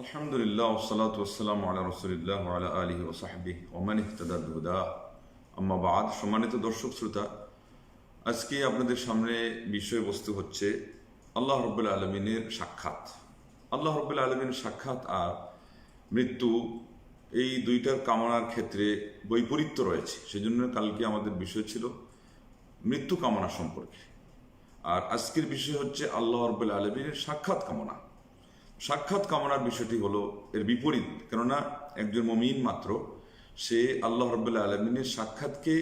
আলহামদুলিল্লাহ ওসালাত ওসালাম আলা রসুলিল্লাহ আলা আলহি ওসাহাবি ওমান ইহতাদা হুদা আম্মা বাদ সম্মানিত দর্শক শ্রোতা, আজকে আপনাদের সামনে বিষয়বস্তু হচ্ছে আল্লাহ রব্বুল্লা আলমিনের সাক্ষাৎ। আল্লাহ রব্বুল্লা আলমিনের সাক্ষাৎ আর মৃত্যু এই দুইটার কামনার ক্ষেত্রে বৈপরীত্য রয়েছে। সেজন্য কালকে আমাদের বিষয় ছিল মৃত্যু কামনা সম্পর্কে। আর আজকের বিষয় হচ্ছে আল্লাহ রব্বুল্লা আলমিনের সাক্ষাৎ কামনা। সাক্ষাৎ কামনার বিষয়টি হলো এর বিপরীত, কেননা একজন মমিন মাত্র, সে আল্লাহ রব্বুল্লাহ আলমিনের সাক্ষাৎকে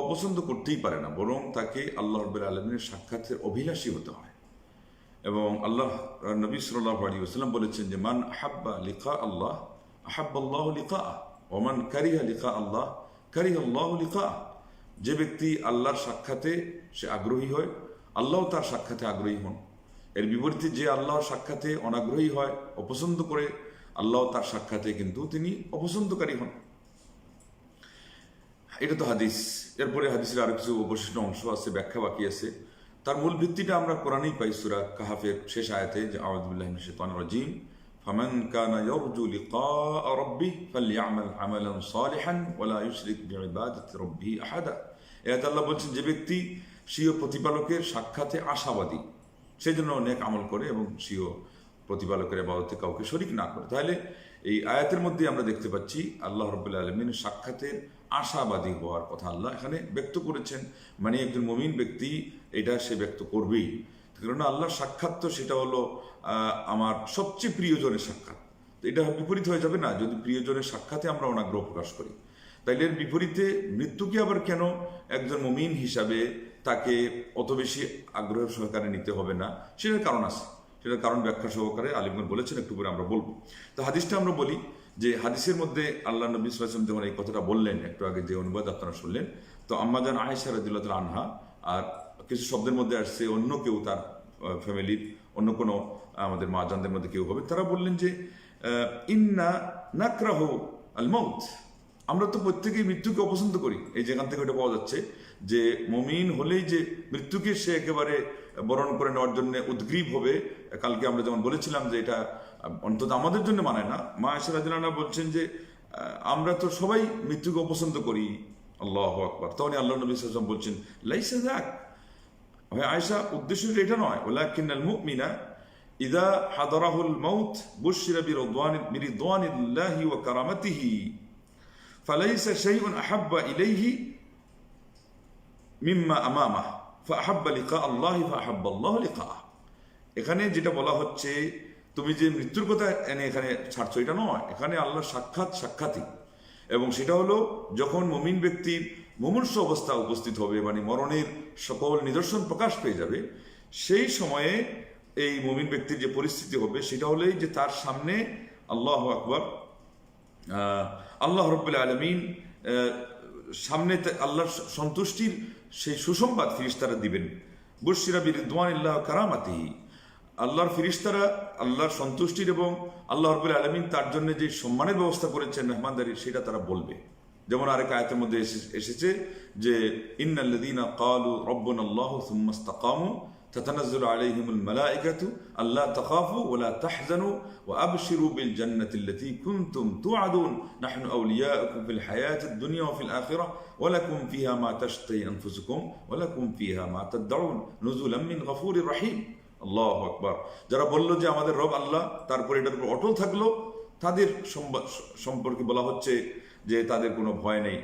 অপছন্দ করতেই পারে না, বরং তাকে আল্লাহ রব্বুল্লাহ আলমিনের সাক্ষাতের অভিলাষী হতে হয়। এবং আল্লাহ, নবী সাল্লাহ আলী ওসালাম বলেছেন যে, মান আহাব্বা লিখা আল্লাহ আহাব্বাল্লাহ লিখা ওমান কারিহা লিখা আল্লাহ, কারিহ আল্লাহ লিখা যে ব্যক্তি আল্লাহর সাক্ষাতে সে আগ্রহী হয়, আল্লাহ তার সাক্ষাতে আগ্রহী হন। এর বিপরীতে যে আল্লাহর সাক্ষাতে অনাগ্রহী হয়, অপছন্দ করে, আল্লাহ তার সাক্ষাতে কিন্তু তিনি অপছন্দকারী হন। এটা তো হাদিস। এরপরে হাদিসের আরও কিছু অবশিষ্ট অংশ আছে, ব্যাখ্যা বাকি আছে। তার মূল ভিত্তিটা আমরা কোরআনেই পাই, সুরা কাহাফের শেষ আয়াতে, যে আউযুবিল্লাহি মিনাশ শাইতানির রাজিম, ফামান কানা ইয়ারজু লিকাআ রাব্বিহ ফালইআমাল আমালান সালিহান ওয়ালা ইউশরিক বিইবাদাতি রাব্বিহি আহাদা। এতে আল্লাহ বলছেন, যে ব্যক্তি স্বীয় প্রতিপালকের সাক্ষাতে আশাবাদী সেই জন্য অনেক আমল করে এবং স্বীয় প্রতিপালকের আবাদতে কাউকে শরিক না করে। তাহলে এই আয়াতের মধ্যে আমরা দেখতে পাচ্ছি, আল্লাহ রবুল্লা আলমিন সাক্ষাতের আশাবাদী হওয়ার কথা আল্লাহ এখানে ব্যক্ত করেছেন। মানে একজন মমিন ব্যক্তি এটা সে ব্যক্ত করবেই। কেননা আল্লাহর সাক্ষাৎ তো সেটা হলো আমার সবচেয়ে প্রিয়জনের সাক্ষাৎ। এটা বিপরীত হয়ে যাবে না, যদি প্রিয়জনের সাক্ষাতে আমরা অনাগ্রহ প্রকাশ করি। তাইলে এর বিপরীতে মৃত্যুকে আবার কেন একজন মমিন হিসাবে তাকে অত বেশি আগ্রহের সহকারে নিতে হবে না। সেটার কারণ আছে। সেটার কারণ ব্যাখ্যা সহকারে আলিমগন বলেছেন, একটু করে আমরা বলব। তো হাদিসটা আমরা বলি যে, হাদিসের মধ্যে আল্লাহ নবী সাল্লাম যখন এই কথাটা বললেন, একটু আগে যে অনুবাদ আপনারা শুনলেন, তো আম্মাজান আয়েশা রাদিল্লাহ আনহা, আর কিছু শব্দের মধ্যে আসছে, অন্য কেউ তার ফ্যামিলির, অন্য কোনো, আমাদের মা জানদের মধ্যে কেউ হবে, তারা বললেন যে ইন্না নাকরাহ আল মৌত আমরা তো প্রত্যেকেই মৃত্যুকে অপছন্দ করি। এই যেখান থেকে ওটা পাওয়া যাচ্ছে যে মমিন হলেই যে মৃত্যুকে সে একেবারে বরণ করে নেওয়ার জন্য উদ্গ্রীব হবে। কালকে আমরা যেমন বলেছিলাম যে এটা অন্তত আমাদের জন্য মানে না। মা আয়সারাজনা বলছেন যে আমরা তো সবাই মৃত্যুকে অপছন্দ করি। আল্লাহ আকবর। তখন আল্লাহ নবী সাল্লাম বলছেন, লাইসা যাক। ভাই আয়সা উদ্দেশ্য এটা নয় ওলাকিনাল মুমিনা ইদা হাদারাহুল মাউত বুশিরা বিরদওয়ান বিরিদওয়ানিল্লাহি ওয়া কারামাতিহি। ফালাইসা শাইউন আহাব্বা ইলাইহি মিম্মা আমামা ফাহাব্বা লিকা আল্লাহি ফাহাব্বা আল্লাহ লিকা এখানে যেটা বলা হচ্ছে, তুমি যে মৃত্যুর কথা এনে এখানে ছাড়ছো, এটা নয়। এখানে আল্লাহ সাক্ষাৎ সাক্ষাৎই। এবং সেটা হলো, যখন মমিন ব্যক্তির মুমূর্ষ অবস্থা উপস্থিত হবে মানে মরণের সকল নিদর্শন প্রকাশ পেয়ে যাবে, সেই সময়ে এই মমিন ব্যক্তির যে পরিস্থিতি হবে, সেটা হলেই যে তার সামনে আল্লাহ আকবর আল্লাহ রব্বুল আলমিন সামনে আল্লাহর সন্তুষ্টির সেই সুসংবাদ ফিরিস্তারা দিবেন। বর্ষিরা বিরুদ্দান ইল্লাহ কারামাতি আল্লাহর ফিরিস্তারা আল্লাহর সন্তুষ্টির এবং আল্লাহ রব্বুল আলমিন তার জন্য যে সম্মানের ব্যবস্থা করেছেন মেহমানদারি, সেটা তারা বলবে। যেমন আরেক আয়তের মধ্যে এসে- এসেছে যে, ইন্নাল্লাযীনা ক্বালু রব্বুনা আল্লাহু তথানাজুল আলহিমুল মালাইকাতু আল্লাহ তখাফু ওলা তাহজানু ও আবশিরু বিল জান্নাতিল্লাতি কুনতুম তুআদুন। নাহনু আউলিয়াকুম ফিল হায়াতিদ দুনিয়া ওয়া ফিল আখিরাহ ওয়া লাকুম ফিহা মা তাশতাহি আনফুসুকুম ওয়া লাকুম ফিহা মা তাদউন। নুজুলাম মিন গফুরির আল্লাহ আকবার। যারা বলল যে আমাদের রব আল্লাহ, তারপর এটার অটল থাকল, তাদের সম্পর্কে বলা হচ্ছে যে তাদের কোনো ভয় নেই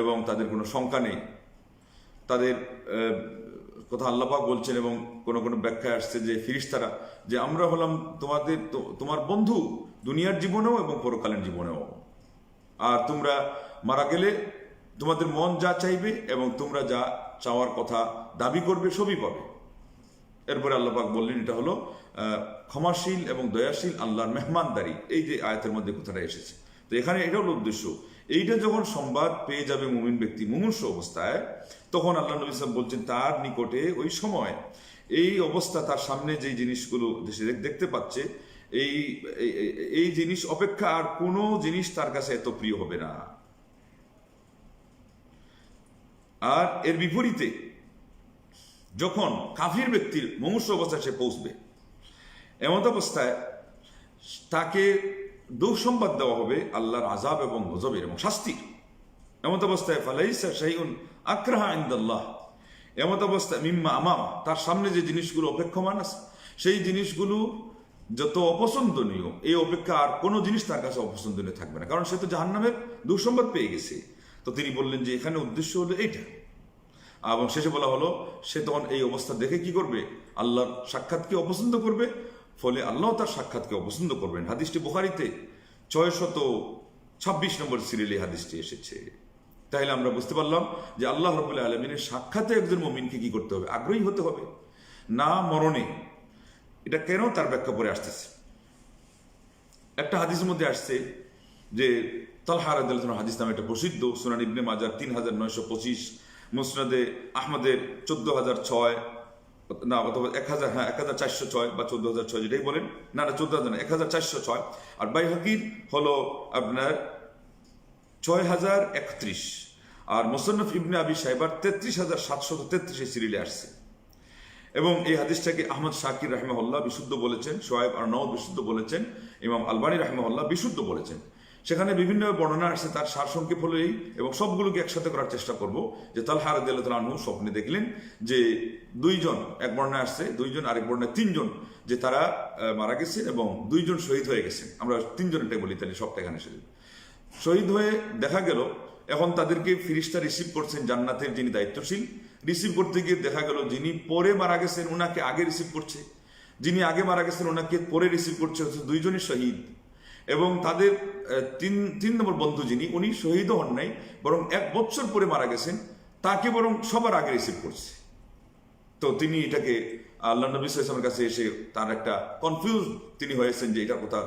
এবং তাদের কোনো শঙ্কা নেই। তাদের কথা আল্লাপাক বলছেন এবং কোন কোন ব্যাখ্যায় আসছে যে ফিরিস্তারা, যে আমরা হলাম তোমাদের, তোমার বন্ধু দুনিয়ার জীবনেও এবং পরকালীন জীবনেও। আর তোমরা মারা গেলে তোমাদের মন যা চাইবে এবং তোমরা যা চাওয়ার কথা দাবি করবে সবই পাবে। এরপরে আল্লাপাক বললেন, এটা হলো ক্ষমাশীল এবং দয়াশীল আল্লাহর মেহমানদারি। এই যে আয়াতের মধ্যে কথাটা এসেছে। তো এখানে এটা হলো উদ্দেশ্য। এইটা যখন সংবাদ পেয়ে যাবে মুমিন ব্যক্তি মুমূর্ষ অবস্থায়, তখন আল্লাহ নবী সাহেব বলছেন, তার নিকটে ওই সময় এই অবস্থা, তার সামনে যে জিনিসগুলো দেখতে পাচ্ছে এই, এই- জিনিস অপেক্ষা আর কোনো জিনিস তার কাছে এত প্রিয় হবে না। আর এর বিপরীতে, যখন কাফির ব্যক্তির মুমূর্ষ অবস্থায় সে পৌঁছবে, এমত অবস্থায় তাকে দুঃসংবাদ দেওয়া হবে আল্লাহর আজাব এবং গজবের এবং শাস্তির। এমত অবস্থায় ফালাইসা শাইউন আক্রাহা ইন্দাল্লাহ। এমত অবস্থায় মিম্মা আমাম, তার সামনে যে জিনিসগুলো অপেক্ষমান আছে, সেই জিনিসগুলো যত অপছন্দনীয়, এই অপেক্ষা আর কোনো জিনিস তার কাছে অপছন্দনীয় থাকবে না। কারণ সে তো জাহান্নামের দুঃসংবাদ পেয়ে গেছে। তো তিনি বললেন যে এখানে উদ্দেশ্য হলো এইটা। এবং শেষে বলা হলো, সে তখন এই অবস্থা দেখে কি করবে? আল্লাহর সাক্ষাৎকে অপছন্দ করবে ফলে আল্লাহ তার সাক্ষাৎকে অপছন্দ করবেন। হাদিসটি বুখারিতে ছয় শত ছাব্বিশ নম্বর সিরিয়ালে হাদিসটি এসেছে। তাহলে আমরা বুঝতে পারলাম যে আল্লাহ রবুল্লাহ আলমিনের সাক্ষাতে একজন মমিনকে কি করতে হবে? আগ্রহী হতে হবে। না মরণে। এটা কেন তার ব্যাখ্যা পরে আসতেছে? একটা হাদিসের মধ্যে আসছে যে তালহা রাদিয়াল্লাহু হাদিস নামে একটা প্রসিদ্ধ সুনান ইবনে মাজার তিন হাজার নয়শো পঁচিশ, মুসনাদে আহমদের চোদ্দ হাজার ছয় না, অথবা এক হাজার হ্যাঁ এক হাজার চারশো ছয় বা চোদ্দ হাজার ছয়, যেটাই বলেন। না না চোদ্দ হাজার এক হাজার চারশো ছয়। আর বাইহাকির হলো আপনার ছয় হাজার একত্রিশ। আর মোসান্নফ ইবনে আবি সাহেবার তেত্রিশ হাজার সাতশত তেত্রিশে সিরিলে আসছে। এবং এই হাদিসটাকে আহমদ শাকির রাহমাহুল্লাহ বিশুদ্ধ বলেছেন সোয়েব আর নওদ বিশুদ্ধ বলেছেন, ইমাম আলবানী রাহমাহুল্লাহ বিশুদ্ধ বলেছেন। সেখানে বিভিন্ন বর্ণনা আসছে তার সারসংক্ষেপ হলো এই এবং সবগুলোকে একসাথে করার চেষ্টা করব। যে তালহা রাদিয়াল্লাহু আনহু স্বপ্নে দেখলেন যে দুইজন, এক বর্ণনা আসছে, দুইজন, আরেক বর্ণায় তিনজন, যে তারা মারা গেছেন এবং দুইজন শহীদ হয়ে গেছেন আমরা তিনজনটাই বলি তাহলে সবটা এখানে এসে শহীদ হয়ে দেখা গেল, এখন তাদেরকে ফিরিস্তা রিসিভ করছেন জান্নাতের যিনি দায়িত্বশীল। রিসিভ করতে গিয়ে দেখা গেল যিনি পরে মারা গেছেন ওনাকে আগে রিসিভ করছে। যিনি আগে মারা গেছেন ওনাকে পরে রিসিভ করছে, হচ্ছে দুইজনই শহীদ। এবং তাদের তিন তিন নম্বর বন্ধু যিনি, উনি শহীদও হন নাই, বরং এক বছর পরে মারা গেছেন। তাকে বরং সবার আগে রিসিভ করছে। তো তিনি এটাকে আল্লাহ নবী সাল্লামের কাছে এসে তার একটা কনফিউজ তিনি হয়েছেন যে এটা কথা,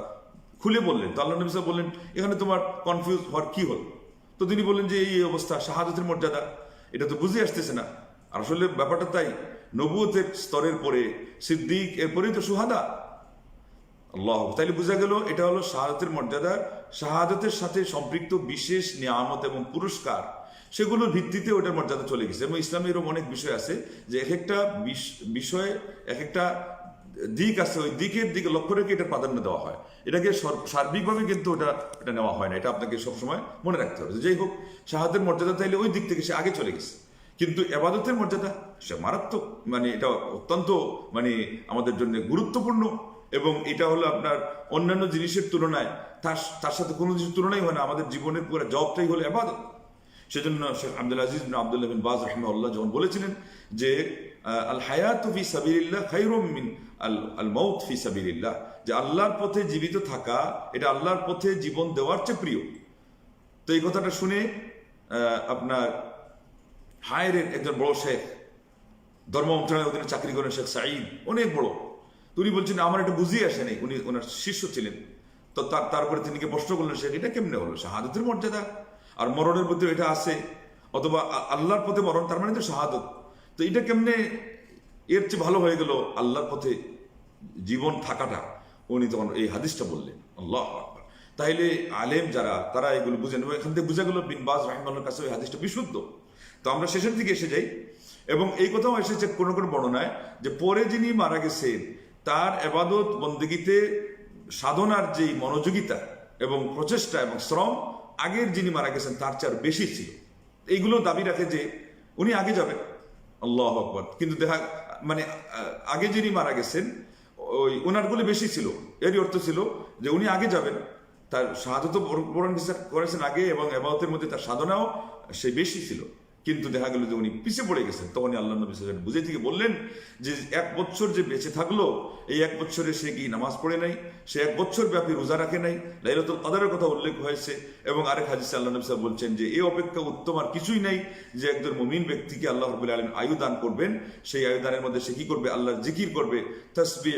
খুলে বললেন। তো আল্লাহ নবী বললেন, এখানে তোমার কনফিউজ হওয়ার কি হল? তো তিনি বললেন যে, এই অবস্থা শাহাদতের মর্যাদা, এটা তো বুঝে আসতেছে না। আসলে ব্যাপারটা তাই, নবুয়তের স্তরের পরে সিদ্দিক, এরপরেই তো সুহাদা। আল্লাহ তাইলে বোঝা গেল এটা হলো শাহাদতের মর্যাদা, শাহাদতের সাথে সম্পৃক্ত বিশেষ নিয়ামত এবং পুরস্কার, সেগুলোর ভিত্তিতে ওটার মর্যাদা চলে গেছে। এবং ইসলামে এরকম অনেক বিষয় আছে যে এক একটা বিষ- বিষয়ে এক একটা দিক আছে, ওই দিকের দিকে লক্ষ্য রেখে এটা প্রাধান্য দেওয়া হয়। এটাকে সর- সার্বিকভাবে কিন্তু ওটা, এটা নেওয়া হয় না। এটা আপনাকে সবসময় মনে রাখতে হবে যাই হোক শাহাদের মর্যাদা তাইলে ওই দিক থেকে সে আগে চলে গেছে। কিন্তু এবাদতের মর্যাদা সে মারাত্মক মানে এটা অত্যন্ত মানে আমাদের জন্য গুরুত্বপূর্ণ। এবং এটা হলো আপনার অন্যান্য জিনিসের তুলনায়, তার তার সাথে কোনো জিনিসের তুলনাই হয় না, আমাদের জীবনের পুরো জবটাই হলো এবাদত সেজন্য শেখ আব্দুল আজিজ বিন আব্দুল্লাহ বিন বাজ রহমাউল্লাহ যখন বলেছিলেন যে আল হায়াত ফি সাবিলিল্লাহ খাইরুম মিন আল আল মৌত ফি সাবিলিল্লাহ, যে আল্লাহর পথে জীবিত থাকা, এটা আল্লাহর পথে জীবন দেওয়ার চেয়ে প্রিয়। তো এই কথাটা শুনে আপনার হায়ের একজন বড় শেখ ধর্ম মন্ত্রণালয়ের অধীনে চাকরি করেন শেখ সাঈদ, অনেক বড়। উনি বলছেন, আমার এটা বুঝিয়ে আসেনি উনি ওনার শিষ্য ছিলেন। তো তার তারপরে তিনি প্রশ্ন করলেন শেখ এটা কেমনে হলো? শাহাদতের মর্যাদা? আর মরণের মধ্যে এটা আছে? অথবা আল্লাহর পথে মরণ, তার মানে তো শাহাদত। তো এটা কেমনে এর চেয়ে ভালো হয়ে গেল আল্লাহর পথে জীবন থাকাটা? উনি তখন এই হাদিসটা বললেন। আল্লাহ তাইলে আলেম যারা, তারা এগুলো বুঝেন। এখান থেকে বুঝা গেল, বিন বাজ রহমানের কাছে ওই হাদিসটা বিশুদ্ধ। তো আমরা শেষের দিকে এসে যাই। এবং এই কথাও এসেছে কোনো কোনো বর্ণনায় যে, পরে যিনি মারা গেছেন তার এবাদত বন্দগিতে সাধনার যেই মনোযোগিতা এবং প্রচেষ্টা এবং শ্রম, আগের যিনি মারা গেছেন তার চেয়ে বেশি ছিল। এইগুলো দাবি রাখে যে উনি আগে যাবেন। আল্লাহ আকবর। কিন্তু দেখা মানে আগে যিনি মারা গেছেন, ওই ওনারগুলি বেশি ছিল। এরই অর্থ ছিল যে উনি আগে যাবেন। তার সাধু বরণ করেছেন আগে এবং এবাদতের মধ্যে তার সাধনাও সে বেশি ছিল। কিন্তু দেখা গেল যে উনি পিছিয়ে পড়ে গেছেন। তখনই আল্লাহ নবী ওয়াসাল্লাম বুঝে থেকে বললেন যে এক বছর যে বেঁচে থাকল, এই এক বছরে সে কি নামাজ পড়ে নাই? সে এক বছর ব্যাপী রোজা রাখে নাই? লাইলাতুল কদরের কথা উল্লেখ হয়েছে। এবং আরেক হাদিসে আল্লাহ নবী ওয়াসাল্লাম বলছেন যে এই অপেক্ষা উত্তম আর কিছুই নাই যে একজন মুমিন ব্যক্তিকে আল্লাহ রাব্বুল আলামিন আয়ু দান করবেন। সেই আয়ু দানের মধ্যে সে কি করবে? আল্লাহর জিকির করবে। তাসবিহ,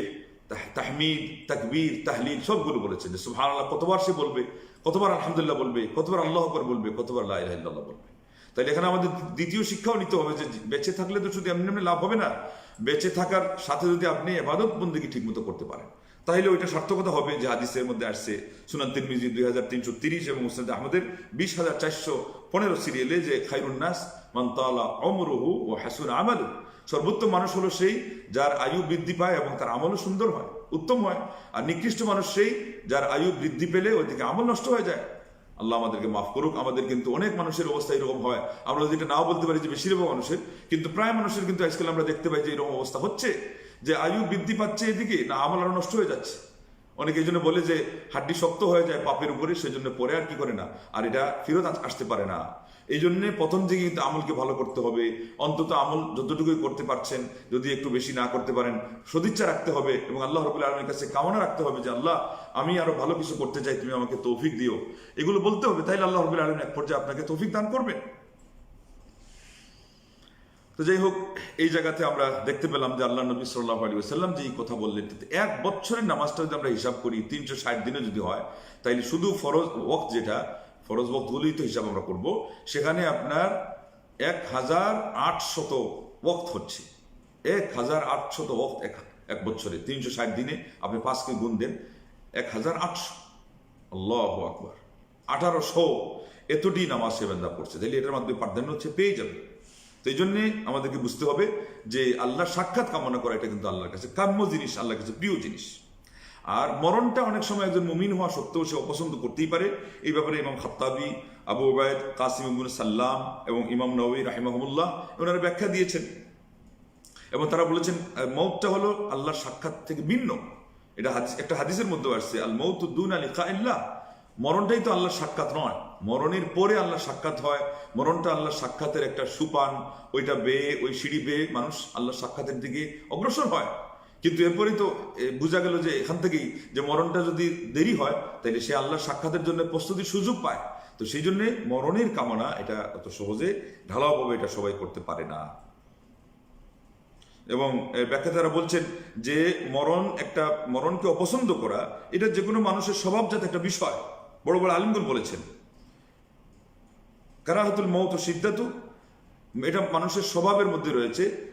তাহ- তাহমিদ, তাকবীর, তাহলিল সবগুলো বলেছেন যে সুবহানাল্লাহ কতবার সে বলবে? কতবার আলহামদুলিল্লাহ বলবে? কতবার আল্লাহ আকবার বলবে? কতবার লা ইলাহা বলবে? তাইলে এখানে আমাদের দ্বিতীয় শিক্ষাও নিতে হবে যে বেঁচে থাকলে তো শুধু এমনি এমনি লাভ হবে না। বেঁচে থাকার সাথে যদি আপনি এবাদত বন্দিকে ঠিক মতো করতে পারেন, তাহলে ওইটা সার্থকতা হবে যে হাদিসের মধ্যে আসছে সুনান তিরমিজি দুই হাজার তিনশো তিরিশ এবং মুসনাদ আহমদের বিশ হাজার চারশো পনেরো সিরিয়ালে যে খাইরুন্নাস মান্তালা অমরুহু ও হাসুন আমালু সর্বোত্তম মানুষ হলো সেই যার আয়ু বৃদ্ধি পায় এবং তার আমলও সুন্দর হয়, উত্তম হয়। আর নিকৃষ্ট মানুষ সেই যার আয়ু বৃদ্ধি পেলে ওইদিকে আমল নষ্ট হয়ে যায়। আল্লাহ আমাদেরকে মাফ করুক, আমাদের কিন্তু অনেক মানুষের অবস্থা এরকম হয়। আমরা যদি এটা নাও বলতে পারি যে বেশিরভাগ মানুষের, কিন্তু প্রায় মানুষের কিন্তু আজকাল আমরা দেখতে পাই যে এরকম অবস্থা হচ্ছে, যে আয়ু বৃদ্ধি পাচ্ছে এদিকে, না আমল আরও নষ্ট হয়ে যাচ্ছে। অনেকে এই জন্য বলে যে হাড্ডি শক্ত হয়ে যায় পাপের উপরে সেই জন্য পরে আর কি করে না? আর এটা ফেরত আস- আসতে পারে না। এই জন্যে প্রথম দিকে কিন্তু আমলকে ভালো করতে হবে। অন্তত আমল যতটুকুই করতে পারছেন, যদি একটু বেশি না করতে পারেন, সদিচ্ছা রাখতে হবে এবং আল্লাহ রবুল আলমের কাছে কামনা রাখতে হবে যে, আল্লাহ, আমি আরও ভালো কিছু করতে চাই, তুমি আমাকে তৌফিক দিও। এগুলো বলতে হবে, তাইলে আল্লাহ রবুল আলম এক পর্যায়ে আপনাকে তৌফিক দান করবেন। তো যাই হোক, এই জায়গাতে আমরা দেখতে পেলাম যে আল্লাহ নবী সাল্লাহ আলী সাল্লাম যে এই কথা বললেন, এক বছরের নামাজটা যদি আমরা হিসাব করি, তিনশো ষাট দিনে যদি হয়, তাইলে শুধু ফরজ ওয়াক্ত যেটা ফরজ ওয়াক্তগুলোই তো হিসাব আমরা করব, সেখানে আপনার এক হাজার আটশত ওয়াক্ত হচ্ছে। এক হাজার আটশত ওয়াক্ত এক এক বছরে, তিনশো ষাট দিনে আপনি পাঁচকে গুণ দেন এক হাজার আটশো। আল্লাহ আকবর। আঠারোশো এতটি নামাজ সে বান্দা পড়ছে। তাহলে এটার মাধ্যমে প্রাধান্য হচ্ছে পেয়ে যাবে। তো এই জন্যে আমাদেরকে বুঝতে হবে যে আল্লাহ সাক্ষাৎ কামনা করা, এটা কিন্তু আল্লাহর কাছে কাম্য জিনিস, আল্লাহর কাছে প্রিয় জিনিস। আর মরণটা অনেক সময় একজন মুমিন হওয়া সত্ত্বেও সে অপছন্দ করতেই পারে। এই ব্যাপারে ইমাম খাত্তাবি, আবু ওবায়দ কাসিম ইবুল সাল্লাম এবং ইমাম নবী রাহিমাহমুল্লাহ ওনারা ব্যাখ্যা দিয়েছেন। এবং তারা বলেছেন মৌতটা হলো আল্লাহর সাক্ষাৎ থেকে ভিন্ন। এটা একটা হাদিসের মধ্যে আসছে, আল মৌত দুন আলী ইল্লাহ মরণটাই তো আল্লাহর সাক্ষাৎ নয়। মরণের পরে আল্লাহ সাক্ষাৎ হয়। মরণটা আল্লাহর সাক্ষাতের একটা সুপান, ওইটা বেয়ে, ওই সিঁড়ি বেয়ে মানুষ আল্লাহর সাক্ষাতের দিকে অগ্রসর হয়। কিন্তু এরপরেই তো বোঝা গেল যে এখান থেকেই যে মরণটা যদি দেরি হয় তাহলে সে আল্লাহর সাক্ষাতের জন্য প্রস্তুতির সুযোগ পায়। তো সেই জন্য মরণের কামনা, এটা অত সহজে ঢালাওভাবে এটা সবাই করতে পারে না। এবং ব্যাখ্যাতারা বলছেন যে মরণ একটা, মরণকে অপছন্দ করা, এটা যে কোনো মানুষের স্বভাবজাত একটা বিষয়। বড় বড় আলিমগুল বলেছেন। কারাহাতুল মৌত সিদ্ধাতু এটা মানুষের স্বভাবের মধ্যে রয়েছে।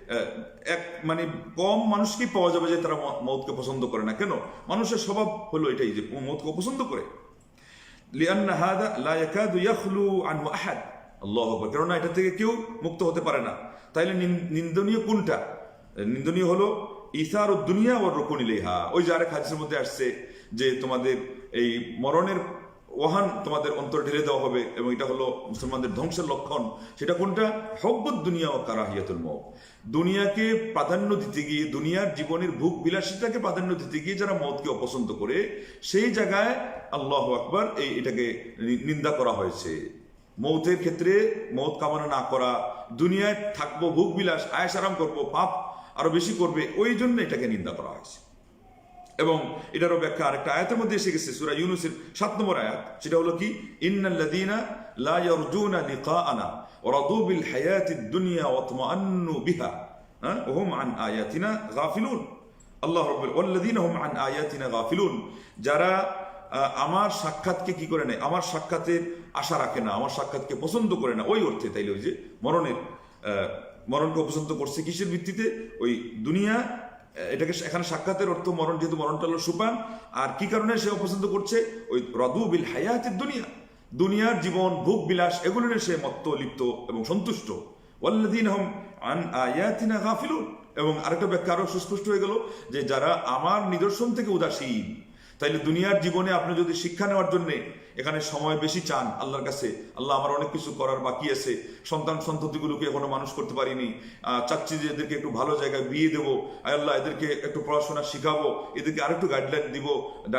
এক মানে কম মানুষকেই পাওয়া যাবে যে তারা ম- মৌতকে পছন্দ করে না। কেন? মানুষের স্বভাব হলো এটাই যে মৌতকে পছন্দ করে। লা কেননা এটা থেকে কেউ মুক্ত হতে পারে না। তাইলে নিন- নিন্দনীয় কোনটা? নিন্দনীয় হলো ইসার ও দুনিয়া ও রকুন ইলেহা ওই যে আরেক হাদিসের মধ্যে আসছে যে তোমাদের এই মরণের ওহান তোমাদের অন্তর ঢেলে দেওয়া হবে এবং এটা হলো মুসলমানদের ধ্বংসের লক্ষণ। সেটা কোনটা? হব্বত দুনিয়া ও কারাহিয়াতুল মৌ দুনিয়াকে প্রাধান্য দিতে গিয়ে, দুনিয়ার জীবনের ভোগ বিলাসিতাকে প্রাধান্য দিতে গিয়ে যারা মদকে অপছন্দ করে, সেই জায়গায় আল্লাহ আকবার এই এটাকে নিন্দা করা হয়েছে। মৌতের ক্ষেত্রে মৌত কামনা না করা, দুনিয়ায় থাকব ভোগ বিলাস, আয়াস আরাম করব, পাপ আরও বেশি করবে, ওই জন্য এটাকে নিন্দা করা হয়েছে। এবং এটারও ব্যাখ্যা আরেকটা আয়াতের মধ্যে এসে গেছে, সুরা ইউনুসের সাত নম্বর আয়াত, সেটা হলো কি? ইন্নাল্লাযীনা লা ইয়ারজুনা লিকাআনা ওয়া রাদু বিল হায়াতিদ দুনিয়া ওয়া তামান্নু বিহা হ্যাঁ? হুম আন আয়াতিনা গাফিলুন আল্লাহ রাব্বুল ওয়াল্লাযীনা হুম আন আয়াতিনা গাফিলুন যারা আমার সাক্ষাৎকে কি করে নেয়? আমার সাক্ষাতের আশা রাখে না, আমার সাক্ষাৎকে পছন্দ করে না। ওই অর্থে, তাইলে ওই যে মরণের মরণকে অপছন্দ করছে কিসের ভিত্তিতে? ওই দুনিয়া এটাকে এখানে সাক্ষাতের অর্থ মরণ, যেহেতু মরণটা হলো সুপান। আর কি কারণে সে অপছন্দ করছে? ওই রদু বিল হায়াতের দুনিয়া। দুনিয়ার জীবন, ভোগ বিলাস এগুলো নিয়ে সে মত্ত, লিপ্ত এবং সন্তুষ্ট। ওয়াল্লাদিন হম আন আয়াতিনা গাফিলুন। এবং আরেকটা ব্যাখ্যা আরও সুস্পষ্ট হয়ে গেল যে যারা আমার নিদর্শন থেকে উদাসীন, তাইলে দুনিয়ার জীবনে আপনি যদি শিক্ষা নেওয়ার জন্য এখানে সময় বেশি চান আল্লাহর কাছে। আল্লাহ আমার অনেক কিছু করার বাকি আছে। সন্তান সন্ততিগুলোকে এখনও মানুষ করতে পারিনি। চাচ্ছি যে এদেরকে একটু ভালো জায়গায় বিয়ে দেবো। আল্লাহ, এদেরকে একটু পড়াশোনা শিখাবো। এদেরকে আরেকটু গাইডলাইন দিব।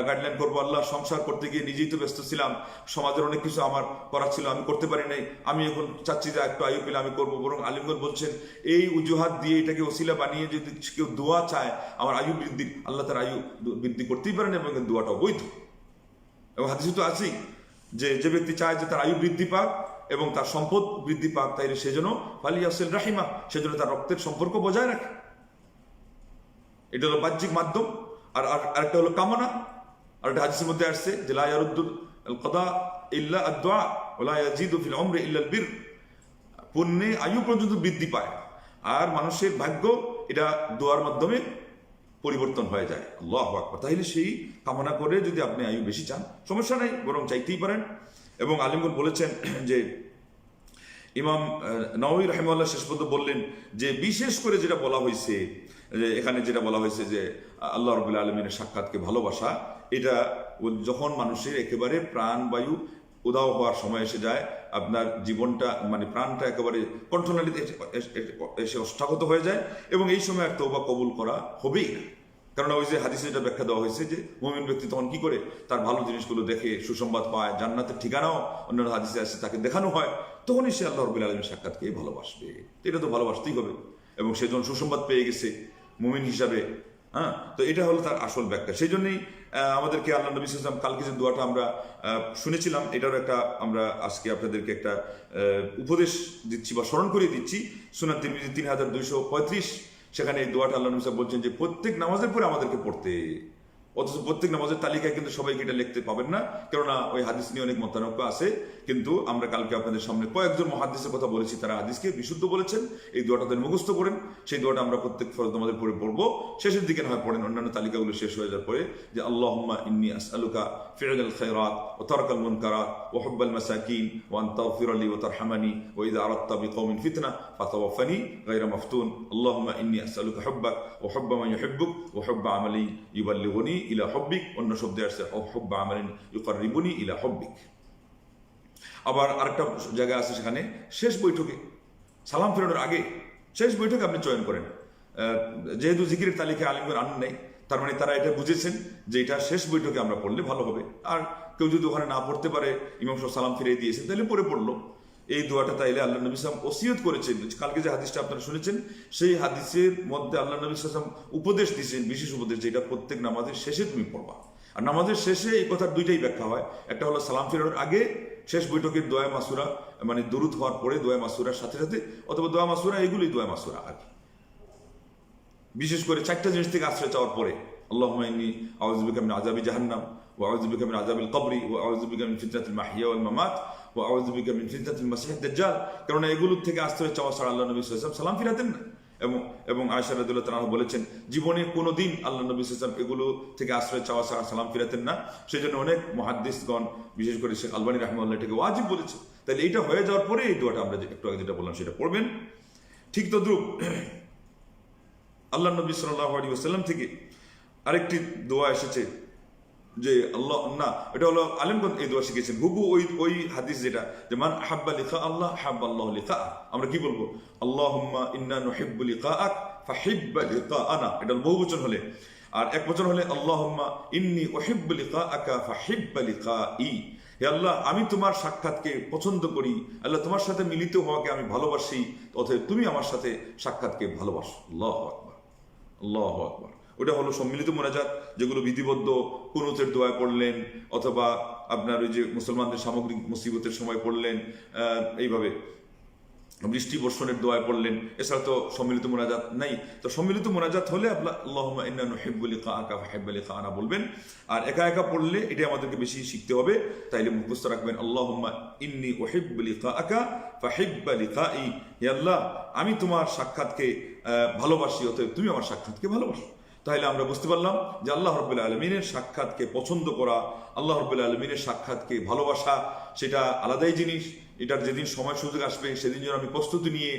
গাইডলাইন করব আল্লাহ সংসার করতে গিয়ে নিজেই তো ব্যস্ত ছিলাম। সমাজের অনেক কিছু আমার করার ছিল, আমি করতে পারি নাই। আমি এখন চাচ্ছি যে একটু আয়ু পেলে আমি করব। বরং আলিমগঞ্জ বলছেন, এই উজুহাত দিয়ে এটাকে ওসিলা বানিয়ে যদি কেউ দোয়া চায়, আমার আয়ু বৃদ্ধি, আল্লাহ তার আয়ু বৃদ্ধি করতেই পারেন এবং দোয়াটা বৈধ। এবং হাদিসে তো আছেই যে যে ব্যক্তি চায় যে তার আয়ু বৃদ্ধি পাক এবং তার সম্পদ বৃদ্ধি পাক, তাইলে সেজন্য ফালিয়াসেল রাহিমা সেজন্য তার রক্তের সম্পর্ক বজায় রাখে। এটা হলো বাহ্যিক মাধ্যম। আর আর, আরেকটা হলো কামনা। আর একটা হাদিসের মধ্যে আসছে যে, লা ইয়ারুদ্দুল কদা ইল্লা আদ-দুআ ওয়া ফিল ইল্লা আল-বির। পুণ্যে আয়ু পর্যন্ত বৃদ্ধি পায়। আর মানুষের ভাগ্য এটা দোয়ার মাধ্যমে পরিবর্তন হয়ে যায়। আল্লাহ আকবর। তাহলে সেই কামনা করে যদি আপনি আয়ু বেশি চান, সমস্যা নেই, বরং চাইতেই পারেন। এবং আলিমগুল বলেছেন যে, ইমাম নওয়ী রহমাল্লাহ শেষ পর্যন্ত বললেন যে, বিশেষ করে যেটা বলা হয়েছে যে এখানে যেটা বলা হয়েছে যে, আল্লাহ রবুল্লা আলমিনের সাক্ষাৎকে ভালোবাসা, এটা যখন মানুষের একেবারে প্রাণবায়ু উদাও হওয়ার সময় এসে যায়, আপনার জীবনটা মানে প্রাণটা একেবারে কণ্ঠনালীতে এসে- অষ্টাগত হয়ে যায় এবং এই সময় আর তৌবা কবুল করা হবেই না। কারণ ওই যে হাদিসে যেটা ব্যাখ্যা দেওয়া হয়েছে যে, মুমিন ব্যক্তি তখন কি করে? তার ভালো জিনিসগুলো দেখে সুসংবাদ পায়, জান্নাতের ঠিকানাও অন্যান্য হাদিসে আসে, তাকে দেখানো হয়। তখনই সে আল্লাহ রবিল আলমীর সাক্ষাৎকে ভালোবাসবে। এটা তো ভালোবাসতেই হবে। এবং সে যখন সুসংবাদ পেয়ে গেছে, মুমিন হিসাবে হ্যাঁ? তো এটা হলো তার আসল ব্যাখ্যা। সেই জন্যই আমাদেরকে আল্লাহ নবী ইসলাম কালকে যে দোয়াটা আমরা শুনেছিলাম, এটারও একটা আমরা আজকে আপনাদেরকে একটা উপদেশ দিচ্ছি বা স্মরণ করিয়ে দিচ্ছি। সোনার তিরমিজি তিন হাজার দুইশো পঁয়ত্রিশ, সেখানে এই দোয়াটা আল্লাহ নবী বলছেন যে, প্রত্যেক নামাজের পরে আমাদেরকে পড়তে অথচ প্রত্যেক নামাজের তালিকায় কিন্তু সবাইকে এটা লিখতে পাবেন না। কেননা ওই হাদিস নিয়ে অনেক মতানক্য আছে। কিন্তু আমরা কালকে আপনাদের সামনে কয়েকজন মহাদিসের কথা বলেছি। তারা হাদিসকে বিশুদ্ধ বলেছেন। এই দোয়াটা তাদের মুখস্থ করেন। সেই দোয়াটা আমরা প্রত্যেক ফরজ নামাজের পরে পড়ব। শেষের দিকে না হয় পড়েন। অন্যান্য তালিকাগুলো শেষ হয়ে যাওয়ার পরে যে, আল্লাহুম্মা ইন্নি আসআলুকা ফি'ল আল খায়রাত ওয়া তারকাল মুনকারাত ওয়া হুব্বাল মাসাকিন ওয়া আন তাগফির লি ওয়া তারহামানি ওয়া ইযা আরাদতা বিকওমিন ফিতনা ফাতাওয়াফানি গায়রা মাফতুন। আল্লাহুম্মা ইন্নি আসআলুকা হুব্বাক ওয়া হুব্বা মান ইউহিব্বুক ওয়া হুব্বা আমালি ইউবাল্লিগুনি ইলা হুব্বিক, অন্য শব্দে আসছে হুব্বা আমালিন ইউকাররিবুনি ইলা হুব্বিক। আবার আরেকটা জায়গা আছে সেখানে, শেষ বৈঠকে, সালাম ফেরানোর আগে, শেষ বৈঠকে আপনি চয়ন করেন। যেহেতু জিকিরের তালিকায় আলিমগণ আনেন নাই, তার মানে তারা এটা বুঝেছেন যে এটা শেষ বৈঠকে আমরা পড়লে ভালো হবে। আর কেউ যদি ওখানে না পড়তে পারে, ইমাম সাহেব সালাম ফিরিয়ে দিয়েছেন, তাহলে পরে পড়ল। এই দোয়াটা তাইলে আল্লাহ নবী সালাম ওসিয়ত করেছেন। কালকে যে হাদিসটা আপনারা শুনেছেন, সেই হাদিসের মধ্যে আল্লাহ নবী সালাম উপদেশ দিয়েছেন, বিশেষ উপদেশ যে এটা প্রত্যেক নামাজের শেষে তুমি পড়বা। আর নামাজের শেষে এই কথার দুইটাই ব্যাখ্যা হয়। একটা হলো সালাম ফেরানোর আগে শেষ বৈঠকের দোয়া মাসুরা মানে দরুদ হওয়ার পরে দোয়া মাসুরার সাথে সাথে, অথবা দোয়া মাসুরা, এগুলোই দোয়া মাসুরা আর। বিশেষ করে চারটা জিনিস থেকে আশ্রয় চাওয়ার পরে আল্লাহ ইন্নি আউযুবিকা মিন আযাবি জাহান্নাম ও আউযুবিকা মিন আযাবিল কবরি ও আউযুবিকা মিন ফিতনাতিল মাহইয়া ওয়াল মামাত ওয়া আউযুবিকা মিন ফিতনাতিল মাসিহিদ দাজ্জাল। কারণ এগুলোর থেকে আশ্রয় চাওয়া ছাড়া আল্লাহ নবী সাল্লাল্লাহু সালাম ফিরাতেন না। এবং এবং আয়সা রাদিয়াল্লাহু তাআলা বলেছেন, জীবনে কোনোদিন আল্লাহ নবী সাল্লাল্লাহু এগুলো থেকে আশ্রয় চাওয়া ছাড়া সালাম ফিরাতেন না। সেই জন্য অনেক মুহাদ্দিসগণ, বিশেষ করে শেখ আলবানী রাহমাতুল্লাহ এটাকে ওয়াজিব বলেছে তাহলে এটা হয়ে যাওয়ার পরে এই দোয়াটা আমরা একটু আগে যেটা বললাম সেটা পড়বেন। ঠিক তদ্রুপ আল্লাহ নবী সাল্লাল্লাহু আলাইহি ওয়াসাল্লাম থেকে আরেকটি দোয়া এসেছে। যে আল্লাহ, না, এটা হলো আলেমগঞ্জ এই দোয়া শিখেছেন হুবু ওই ওই হাদিস যেটা, যে মান হাব্বা লিখা আল্লাহ হাব্বা আল্লাহ লিখা আমরা কি বলব? আল্লাহুম্মা ইন্না নুহিব্বু লিকাআক, ফাহিব্বা লিকাআনা। এটা হলো বহুবচন হলে। আর এক বচন হলে, আল্লাহুম্মা ইন্নি উহিব্বু লিকাআকা, ফাহিব্বা লিকাই হে আল্লাহ, আমি তোমার সাক্ষাৎকে পছন্দ করি। আল্লাহ, তোমার সাথে মিলিত হওয়াকে আমি ভালোবাসি। অতএব তুমি আমার সাথে সাক্ষাৎকে ভালোবাসো। আল্লাহ আকবার। আল্লাহ আকবার। ওটা হলো সম্মিলিত মোনাজাত, যেগুলো বিধিবদ্ধ কুনুতের দোয়ায় পড়লেন, অথবা আপনার ওই যে মুসলমানদের সামগ্রিক মুসিবতের সময় পড়লেন এইভাবে। বৃষ্টি বর্ষণের দোয়ায় পড়লেন, এছাড়া তো সম্মিলিত মোনাজাত নাই। তো সম্মিলিত মোনাজাত হলে আপনার আল্লাহুম্মা ইন্না নুহিব্বু লিকাআকা ফাহিব্বা লিকাআনা বলবেন, আর একা একা পড়লে এটা আমাদেরকে বেশি শিখতে হবে। তাইলে মুখস্থ রাখবেন, আল্লাহুম্মা ইন্নি উহিব্বু লিকাআকা ফাহিব্বা লিকাই হে আল্লাহ, আমি তোমার সাক্ষাৎকে ভালোবাসি, অতএব তুমি আমার সাক্ষাৎকে ভালোবাসো। তাহলে আমরা বুঝতে পারলাম যে আল্লাহ রব্বুল আলমিনের সাক্ষাৎকে পছন্দ করা, আল্লাহ রব্বুল আলমিনের সাক্ষাৎকে ভালোবাসা, সেটা আলাদাই জিনিস। এটার যেদিন সময় সুযোগ আসবে, সেদিন যেন আমি প্রস্তুতি নিয়ে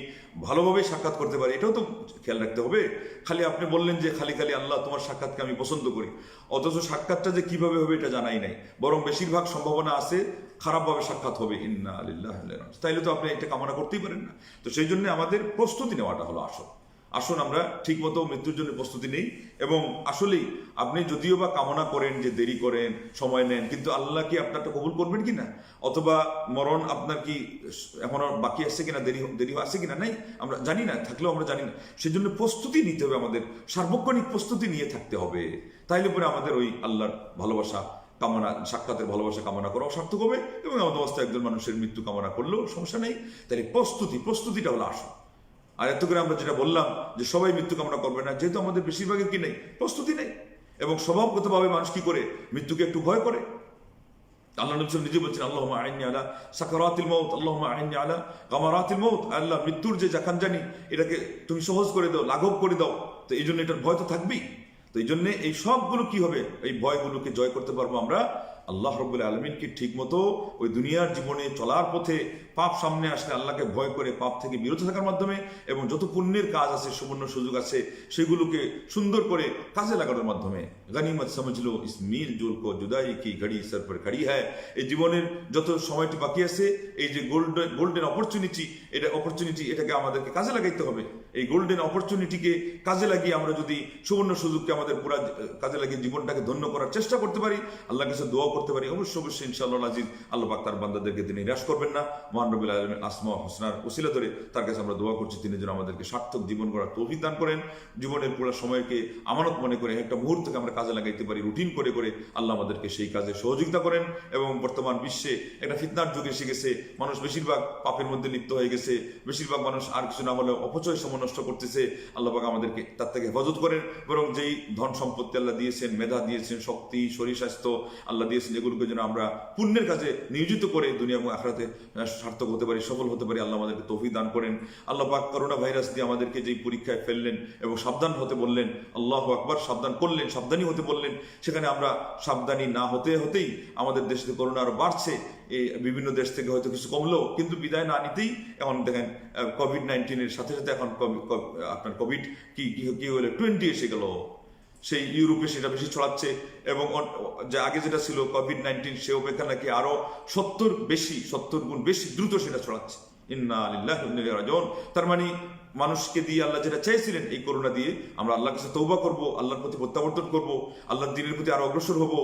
ভালোভাবে সাক্ষাৎ করতে পারি। এটাও তো খেয়াল রাখতে হবে। খালি আপনি বললেন যে খালি খালি আল্লাহ তোমার সাক্ষাৎকে আমি পছন্দ করি। অথচ সাক্ষাৎটা যে কীভাবে হবে এটা জানাই নাই। বরং বেশিরভাগ সম্ভাবনা আছে, খারাপভাবে সাক্ষাৎ হবে। ইন্না আলিল্লাহ তাইলে তো আপনি এটা কামনা করতেই পারেন না। তো সেই জন্য আমাদের প্রস্তুতি নেওয়াটা হলো আসল। আসুন আমরা ঠিকমতো মৃত্যুর জন্য প্রস্তুতি নেই। এবং আসলেই আপনি যদিও বা কামনা করেন যে দেরি করেন, সময় নেন, কিন্তু আল্লাহ কি আপনারটা কবুল করবেন কি না? অথবা মরণ আপনার কি এখনও বাকি আছে কিনা, দেরি দেরি আছে কিনা? নাই, আমরা জানি না, থাকলেও আমরা জানি না। সেজন্য প্রস্তুতি নিতে হবে আমাদের, সার্বক্ষণিক প্রস্তুতি নিয়ে থাকতে হবে। তাইলে পরে আমাদের ওই আল্লাহর ভালোবাসা কামনা, সাক্ষাতের ভালোবাসা কামনা করাও সার্থক হবে এবং আমাদের অবস্থায় একজন মানুষের মৃত্যু কামনা করলেও সমস্যা নেই। তাহলে প্রস্তুতি, প্রস্তুতিটা হলো আসল। আর এত করে আমরা যেটা বললাম যে সবাই মৃত্যু কামনা করবে না, যেহেতু আমাদের বেশিরভাগের কি নেই? প্রস্তুতি নেই। এবং স্বভাবগতভাবে মানুষ কি করে? মৃত্যুকে একটু ভয় করে। আল্লাহ নবী নিজে বলছেন আল্লাহ আইনি আলা সাকারাতিল মৌত আল্লাহ আইনি আলা কামারাতিল মৌত আল্লাহ মৃত্যুর যে জাখান জানি এটাকে তুমি সহজ করে দাও, লাঘব করে দাও। তো এই জন্য এটার ভয় তো থাকবেই। তো এই জন্য এই সবগুলো কি হবে? এই ভয়গুলোকে জয় করতে পারব আমরা আল্লাহ রব্বুল আলমিনকে ঠিক মতো ওই দুনিয়ার জীবনে চলার পথে পাপ সামনে আসলে আল্লাহকে ভয় করে পাপ থেকে বিরত থাকার মাধ্যমে এবং যত পুণ্যের কাজ আছে, সুবর্ণ সুযোগ আছে, সেগুলোকে সুন্দর করে কাজে লাগানোর মাধ্যমে। গনিমত সমঝলো ইস মিল জুল জুদাই কি ঘড়ি সর পর খড়ি হ্যায়। এই জীবনের যত সময়টি বাকি আছে, এই যে গোল্ডেন গোল্ডেন অপরচুনিটি, এটা অপরচুনিটি, এটাকে আমাদেরকে কাজে লাগাইতে হবে। এই গোল্ডেন অপরচুনিটিকে কাজে লাগিয়ে আমরা যদি সুবর্ণ সুযোগকে আমাদের পুরা কাজে লাগিয়ে জীবনটাকে ধন্য করার চেষ্টা করতে পারি আল্লাহ কাছে দোয়া করতে পারি, অবশ্যই অবশ্যই, ইনশাআল্লাহ আজিজ, আল্লাহ পাক তার বান্দাদেরকে তিনি নিরাশ করবেন না। মহান রবিল আলমের আসমা হোসনার ওসিলা ধরে তার কাছে আমরা দোয়া করছি, তিনি যেন আমাদেরকে সার্থক জীবন গড়ার তৌফিক দান করেন। জীবনের পুরো সময়কে আমানত মনে করে, একটা মুহূর্তকে আমরা কাজে লাগাইতে পারি রুটিন করে করে আল্লাহ আমাদেরকে সেই কাজে সহযোগিতা করেন এবং বর্তমান বিশ্বে একটা ফিতনার যুগে এসে গেছে। মানুষ বেশিরভাগ পাপের মধ্যে লিপ্ত হয়ে গেছে, বেশিরভাগ মানুষ আর কিছু না হলে অপচয় সময় নষ্ট করতেছে। আল্লাহ পাক আমাদেরকে তার থেকে হেফাজত করেন বরং যেই ধন সম্পত্তি আল্লাহ দিয়েছেন, মেধা দিয়েছেন, শক্তি, শরীর স্বাস্থ্য আল্লাহ দিয়েছেন এগুলোকে যেন আমরা পুণ্যের কাজে নিয়োজিত করে দুনিয়া এবং আখরাতে সার্থক হতে পারি, সফল হতে পারি, আল্লাহ আমাদেরকে তৌফিক দান করেন। আল্লাহ পাক করোনা ভাইরাস দিয়ে আমাদেরকে যেই পরীক্ষায় ফেললেন এবং সাবধান হতে বললেন, আল্লাহ আকবার, সাবধান করলেন, সাবধানী হতে বললেন, সেখানে আমরা সাবধানী না হতে হতেই আমাদের দেশে করোনা আরও বাড়ছে, এই বিভিন্ন দেশ থেকে হয়তো কিছু কমলো, কিন্তু বিদায় না নিতেই এখন দেখেন কোভিড নাইন্টিনের সাথে সাথে এখন আপনার কোভিড কি- কি হলো? টোয়েন্টি এসে গেল। সেই ইউরোপে সেটা বেশি ছড়াচ্ছে এবং যে আগে যেটা ছিল কোভিড নাইন্টিন সে অপেক্ষা নাকি আরও সত্তর বেশি, সত্তর গুণ বেশি দ্রুত সেটা ছড়াচ্ছে ইন্না আলিল্লাহ। তার মানে মানুষকে দিয়ে আল্লাহ যেটা চাইছিলেন এই করোনা দিয়ে আমরা আল্লাহর কাছে তৌবা করব, আল্লাহর প্রতি প্রত্যাবর্তন করব, আল্লাহর দিনের প্রতি আরও অগ্রসর হব।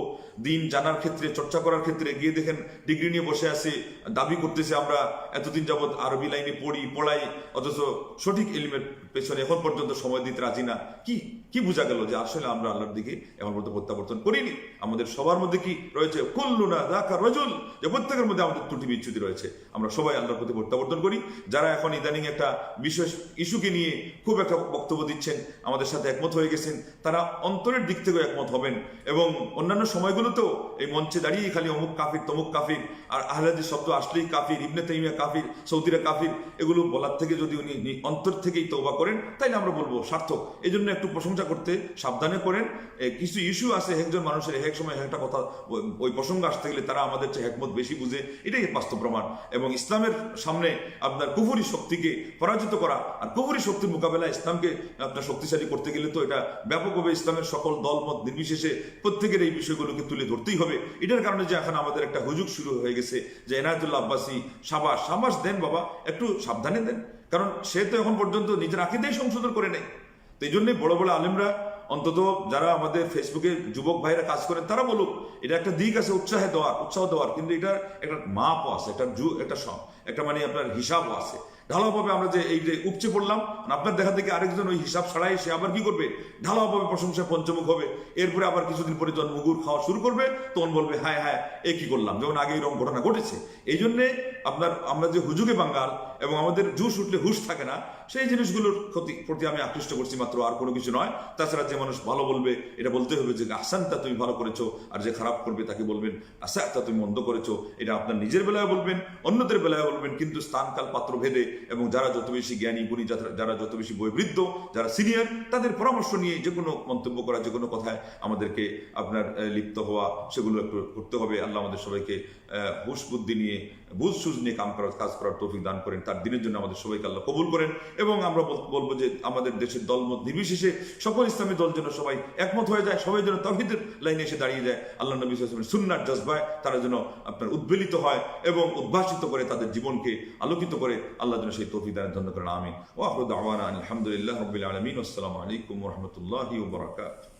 দিন জানার ক্ষেত্রে, চর্চা করার ক্ষেত্রে, গিয়ে দেখেন ডিগ্রি নিয়ে বসে আছে, দাবি করতেছে আমরা এতদিন যাবৎ আরবি লাইনে পড়ি, পড়াই, অথচ সঠিক এলিমের পেছনে এখন পর্যন্ত সময় দিতে রাজি না। কি কি বোঝা গেল যে আসলে আমরা আল্লাহর দিকে এখন পর্যন্ত প্রত্যাবর্তন করিনি? আমাদের সবার মধ্যে কি রয়েছে? কুল্লুনা দাকা রজুল, যে প্রত্যেকের মধ্যে আমাদের ত্রুটি বিচ্ছুতি রয়েছে। আমরা সবাই আল্লাহর প্রতি প্রত্যাবর্তন করি। যারা এখন ইদানিং একটা বিশেষ ইস্যুকে নিয়ে খুব একটা বক্তব্য দিচ্ছেন, আমাদের সাথে একমত হয়ে গেছেন। তারা অন্তরের দিক থেকেও একমত হবেন এবং অন্যান্য সময়গুলোতেও এই মঞ্চে দাঁড়িয়ে খালি অমুক কাফির, তমুক কাফির, আর আহলাদি শব্দ আসলেই কাফির, ইবনে তাইমিয়া কাফির, সৌদিরা কাফির, এগুলো বলার থেকে যদি উনি অন্তর থেকেই তৌবা করেন, তাইলে আমরা বলব সার্থক। এই জন্য একটু প্রশংসা করতে সাবধানে করেন। কিছু ইস্যু আছে একজন মানুষের, এক সময় একটা কথা ওই প্রসঙ্গ আসতে গেলে তারা আমাদের চেয়ে একমত বেশি বুঝে। এটাই বাস্তব প্রমাণ। এবং ইসলামের সামনে আপনার কুফুরি শক্তিকে পরাজিত করা আর কুফুরি শক্তির মোকাবেলায় ইসলামকে আপনার শক্তিশালী করতে গেলে তো এটা ব্যাপকভাবে ইসলামের সকল দলমত নির্বিশেষে প্রত্যেকের এই বিষয়গুলোকে তুলে ধরতেই হবে। এটার কারণে যে এখন আমাদের একটা হুজুগ শুরু হয়ে গেছে যে এনায়তুল্লাহ আব্বাসী সাবাস সাবাস দেন বাবা, একটু সাবধানে দেন। কারণ সে তো এখন পর্যন্ত নিজের আঁকিতেই সংশোধন করে নেই। তো এই জন্যই বড় বড় আলেমরা, অন্তত যারা আমাদের ফেসবুকে যুবক ভাইরা কাজ করেন, তারা বলুক, এটা একটা দিক আছে উৎসাহে দেওয়ার, উৎসাহ দেওয়ার, কিন্তু এটার একটা মাপও আছে, একটা জু, একটা একটা মানে আপনার হিসাবও আছে। ঢালাওভাবে আমরা যে এই যে উপচে পড়লাম আপনার দেখা থেকে আরেকজন ওই হিসাব ছাড়াই সে আবার কি করবে? ঢালাওভাবে প্রশংসা পঞ্চমুখ হবে। এরপরে আবার কিছুদিন পরে যখন মুগুর খাওয়া শুরু করবে। তখন বলবে হ্যাঁ হ্যাঁ এ কি করলাম? যেমন আগে এরকম ঘটনা ঘটেছে। এই জন্যে আপনার, আমরা যে হুজুগে বাঙ্গাল এবং আমাদের জুস উঠলে হুশ থাকে না। সেই জিনিসগুলোর ক্ষতি প্রতি আমি আকৃষ্ট করছি মাত্র, আর কোনো কিছু নয়। তাছাড়া যে মানুষ ভালো বলবে, এটা বলতে হবে যে আসানটা তুমি ভালো করেছ, আর যে খারাপ করবে তাকে বলবেন আসানটা তুমি মন্দ করেছ এটা আপনার নিজের বেলায় বলবেন, অন্যদের বেলায় বলবেন, কিন্তু স্থানকাল পাত্র ভেদে এবং যারা যত বেশি জ্ঞানী, গুণী, যারা যত বেশি বৈবৃদ্ধ যারা সিনিয়র, তাদের পরামর্শ নিয়ে যে কোনো মন্তব্য করা, যে কোনো কথায় আমাদেরকে আপনার লিপ্ত হওয়া, সেগুলো একটু করতে হবে। আল্লাহ আমাদের সবাইকে হুশ বুদ্ধি নিয়ে বুঝ সুজ নিয়ে কাম করার কাজ করার তৌফিক দান করেন। তার দিনের জন্য আমাদের সবাইকে আল্লাহ কবুল করেন এবং আমরা বলব যে আমাদের দেশের দলমত নির্বিশেষে সকল ইসলামী দল যেন সবাই একমত হয়ে যায়, সবাই যেন তহিদের লাইনে এসে দাঁড়িয়ে যায়। আল্লাহ নবী সাল্লামের সুন্নার জজবায় তারা যেন আপনার উদ্বেলিত হয় এবং উদ্ভাসিত করে তাদের জীবনকে আলোকিত করে আল্লাহ যেন সেই তৌফিক দানের জন্য করেন। আমিন। ও আহমদ আওয়ানা আলহামদুলিল্লাহ আলমিন। আসসালামু আলাইকুম রহমতুল্লাহি ওবরাকাত